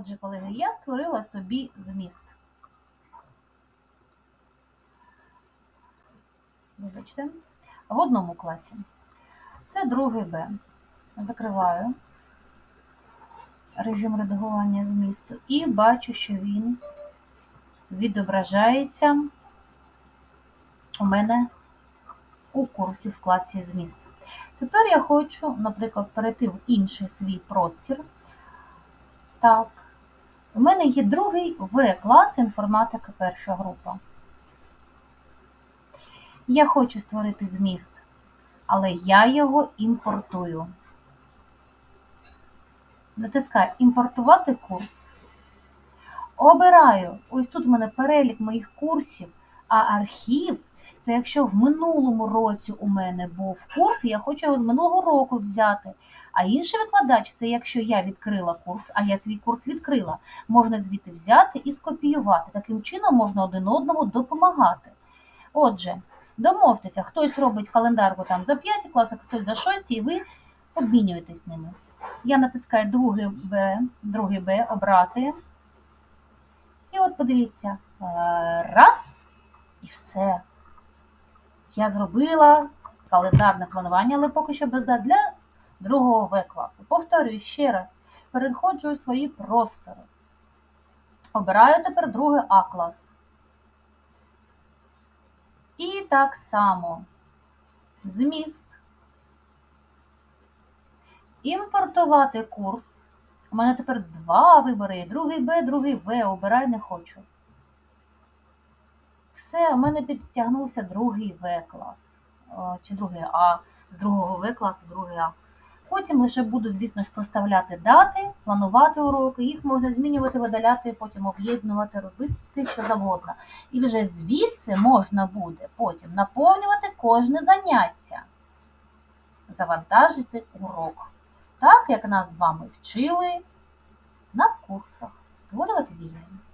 Отже, колеги, я створила собі зміст. Вибачте, в одному класі. Це другий Б. Закриваю режим редагування змісту і бачу, що він відображається у мене у курсі в вкладці зміст. Тепер я хочу, наприклад, перейти в інший свій простір. Так, у мене є другий В-клас інформатика перша група. Я хочу створити зміст, але я його імпортую. Натискаю імпортувати курс. Обираю, ось тут в мене перелік моїх курсів, а архів це якщо в минулому році у мене був курс, і я хочу його з минулого року взяти. А інший викладач це якщо я відкрила курс, а я свій курс відкрила, можна звідти взяти і скопіювати. Таким чином можна один одному допомагати. Отже, домовтеся, хтось робить календарку там за 5 класах, хтось за 6, і ви обмінюєтесь ними. Я натискаю другий Б, другий Б обрати. І от подивіться, е, раз, і все. Я зробила календарне планування, але поки що без для другого В класу. Повторюю ще раз, переходжу у свої простори. Обираю тепер другий А клас. І так само зміст. Імпортувати курс. У мене тепер два вибори. Другий Б, другий В. Обирай не хочу. Все, у мене підтягнувся другий В клас. Чи другий А, з другого В класу, другий А. Потім лише буду, звісно ж, проставляти дати, планувати уроки, їх можна змінювати, видаляти, потім об'єднувати, робити що завгодно. І вже звідси можна буде потім наповнювати кожне заняття, завантажити урок. Так, як нас з вами вчили на курсах, створювати діяльність.